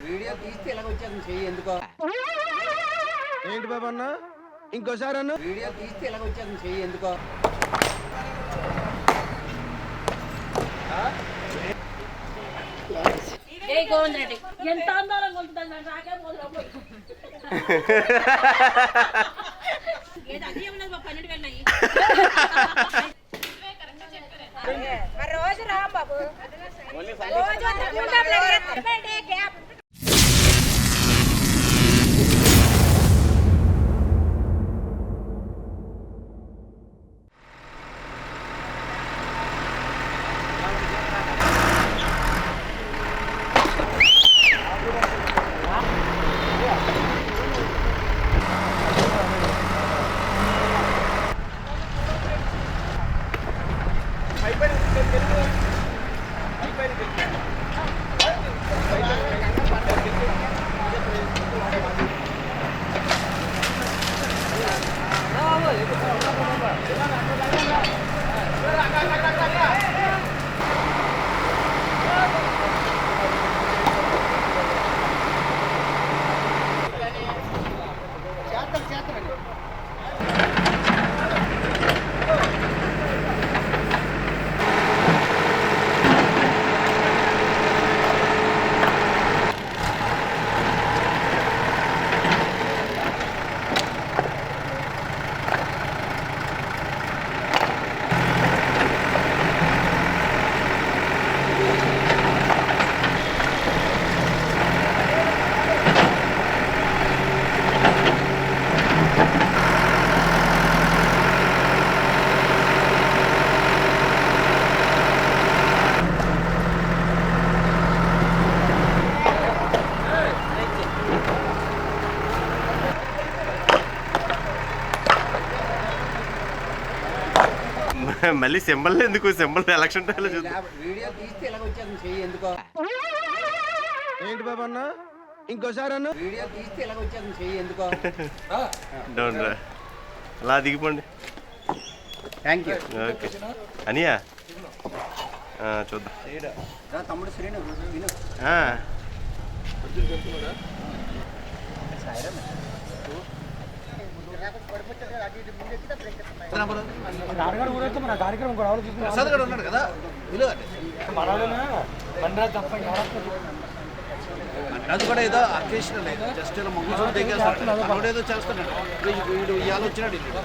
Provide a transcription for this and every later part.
Video తీస్తే ఇలా వచ్చేది చెయ్యి ఎందుకో. ఏంటి బాబు అన్న? ఇంకోసారి అన్న? వీడియో తీస్తే ఇలా వచ్చేది చెయ్యి ఎందుకో. ఏ గోవింద్ రెడ్డి ఎంత అందాలంగా ఉంటుంది నాకే పోదు ఏదో అది ఏమన్నది బాబు? పన్నెండు వేలు అయ్యి మరి రోజు రా బాబు. రోజు Thank you. మళ్ళీ సింబల్ ఎందుకు? సింబల్ ఎలక్షన్ టైంలో చూద్దాం. లేకపోతే వీడియో తీస్తే ఇలా వచ్చేది చెయ్యి ఎందుకో. ఏంటి బాబు అన్న? ఇంకోసారి అన్న. వీడియో తీస్తే ఇలా చెయ్యి ఎందుకో. డౌన్ రా అలా దిగిపోండి. థ్యాంక్ యూ ఓకే అనియా? ఆ, చూద్దాం. తమ్ముడు శ్రీను విను. ఆ, అది కూడా ఏదో అకేషనల్ జస్ట్ ఇలా మొగ్గు దగ్గర ఏదో చేస్తున్నాడు. వీడు- ఇవాళ వచ్చినాడు ఇల్లు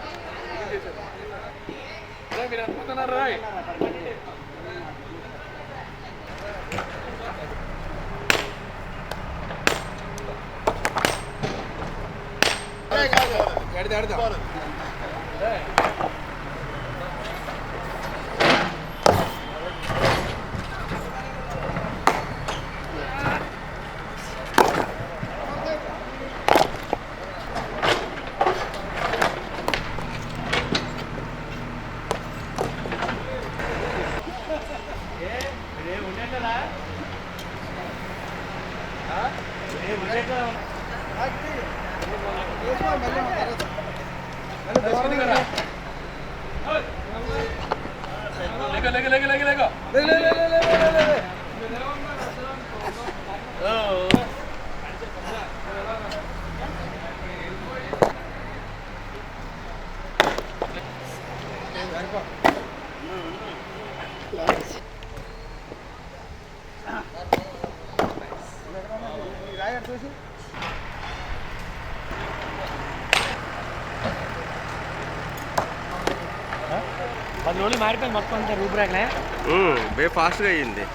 എടുത്ത എടുത്ത Thank you. लेगा लेगा लेगा लेगा लेगा ले ले ले ले ले ले ले Thank you. రోజులు మారిపోయింది మొత్తం అంతా రూపురేఖలే. బే ఫాస్ట్గా అయ్యింది.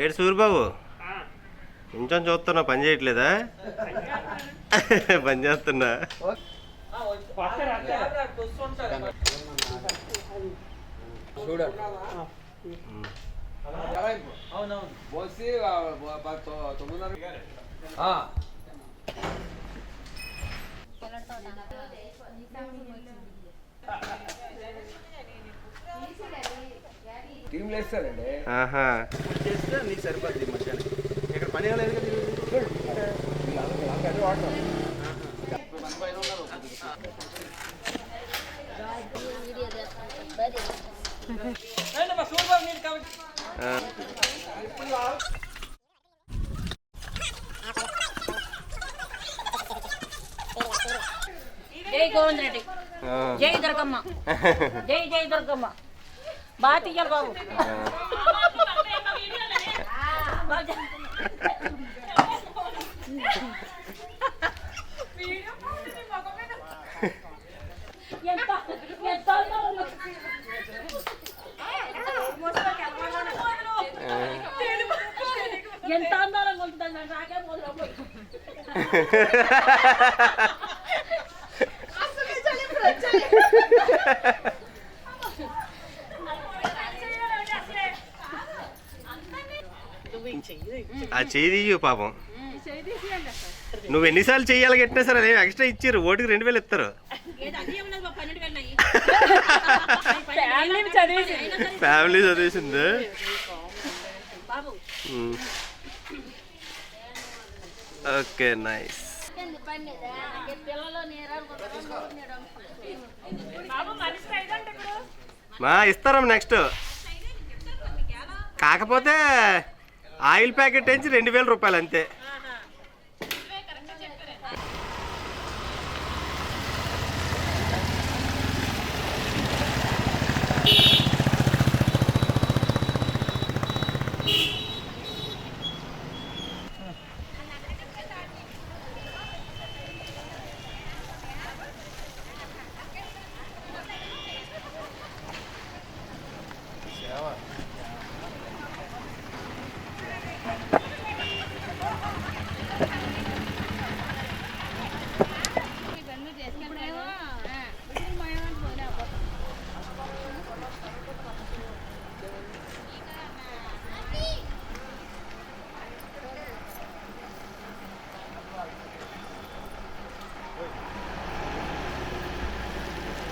ఏడు సూరిబాబు కొంచెం చూస్తున్నా పని చేయట్లేదా? పని చేస్తున్నా. చూడు. టీంలు వేస్తారండి చేస్తే నీకు సరిపోద్ది ఈ మధ్యాహ్నం ఇక్కడ పని లేదు కదా వాడతాం జై గోవింద్ రెడ్డి ఆ. జై దుర్గమ్మ జై జై దుర్గమ్మ బాగా తీయాలి బాబు ఆ చేయి పాపం. నువ్వు ఎన్నిసార్లు చెయ్యాలి కట్టినా సరే అదే ఎక్స్ట్రా ఇచ్చారు. ఓటుకి రెండు వేలు ఇస్తారు. ఫ్యామిలీ చదివేసింది. Okay nice. మా ఇస్తారా నెక్స్ట్. కాకపోతే ఆయిల్ ప్యాకెట్ నుంచి రెండు వేల రూపాయలు అంతే.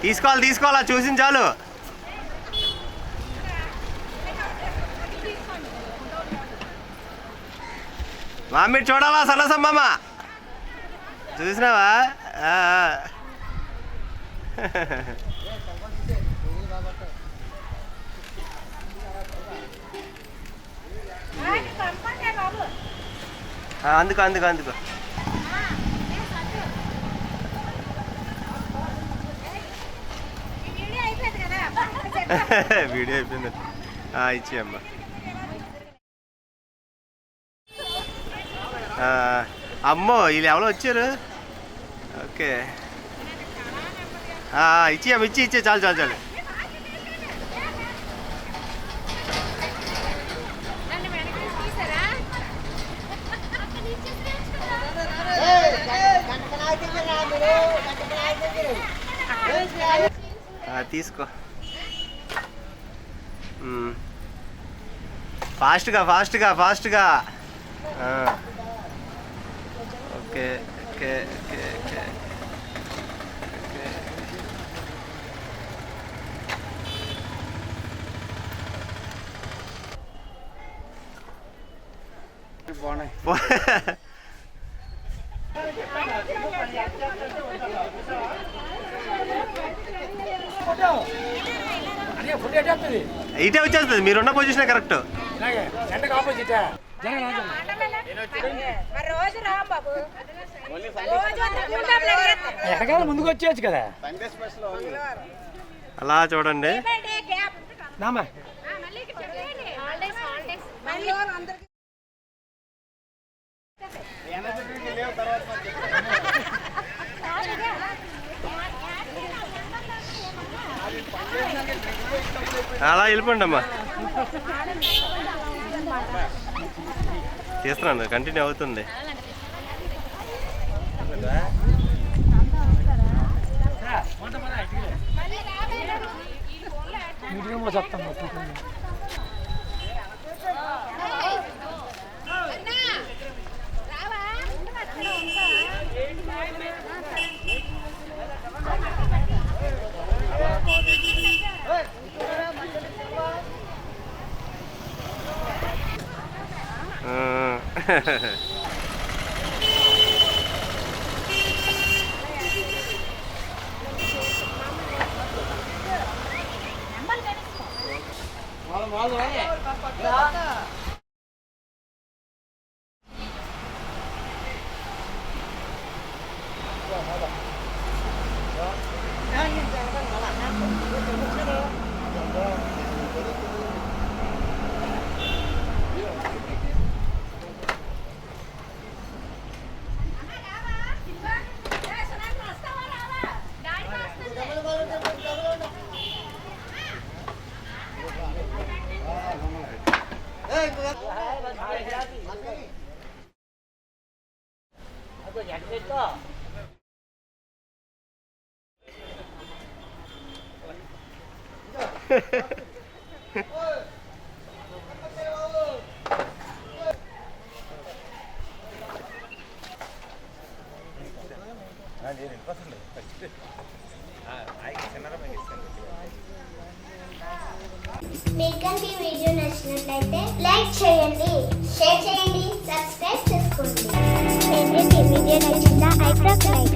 తీసుకోవాలి తీసుకోవాలా? చూసిన చాలు. మా మీరు చూడాలా? సరసమ్మమ్మ చూసినావా? అందుకో అందుకో అందుకో ఈ వీడియో అయిపోయింది కదా వీడియో అయిపోయింది. ఆ, ఇచ్చి అమ్మ ఆ, అమ్మో వీళ్ళు ఎవరో వచ్చారు? ఓకే. ఆ, ఇచ్చి అమ్మ ఇచ్చి ఇచ్చే చాలు చాలు చాలు. నన్ను వెనక్కి తీసారా? ఆ, తీసుకో. ఫాస్ట్గా ఫాస్ట్గా ఫాస్ట్గా ఆ. Okay okay okay okay okay. బాగున్నాయి పో- అదే ఫుడ్ ఎట్ వస్తుంది ఇటే వచ్చేస్తుంది మీరున్న పొజిషన్ కరెక్ట్ మరి రోజు రాం బాబు రోజు తిరుగుతాం లెక్క. ఎడగాల ముందుకు వచ్చేయచ్చు కదా. అలా చూడండి. అందరికీ అలా వెళ్ళిపోండి అమ్మా. తీస్తున్నాను కంటిన్యూ అవుతుంది. చెప్తాను 嗯。嘿嘿嘿ఆ. మీకు కనుక ఈ వీడియో నచ్చినట్లయితే లైక్ చేయండి షేర్ చేయండి Saturday.